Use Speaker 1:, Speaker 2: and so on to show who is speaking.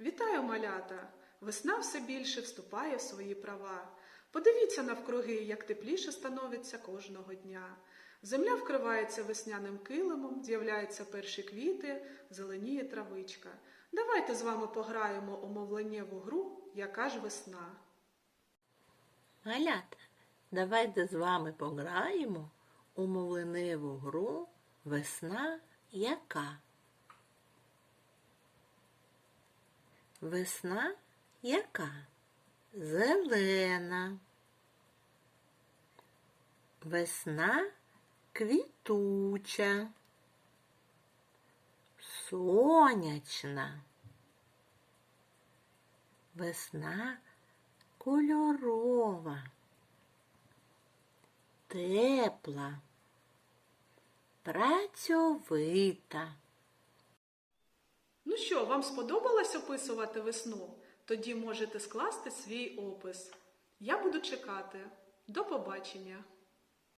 Speaker 1: Вітаю, малята! Весна все більше вступає в свої права. Подивіться навкруги, як тепліше становиться кожного дня. Земля вкривається весняним килимом, з'являються перші квіти, зеленіє травичка. Давайте з вами пограємо у мовленнєву гру, яка ж весна.
Speaker 2: Малята, давайте з вами пограємо у мовленеву гру Весна яка. Весна яка? Зелена. Весна квітуча. Сонячна. Весна кольорова, тепла, працьовита.
Speaker 1: Що, вам сподобалось описувати весну? Тоді можете скласти свій опис. Я буду чекати. До побачення!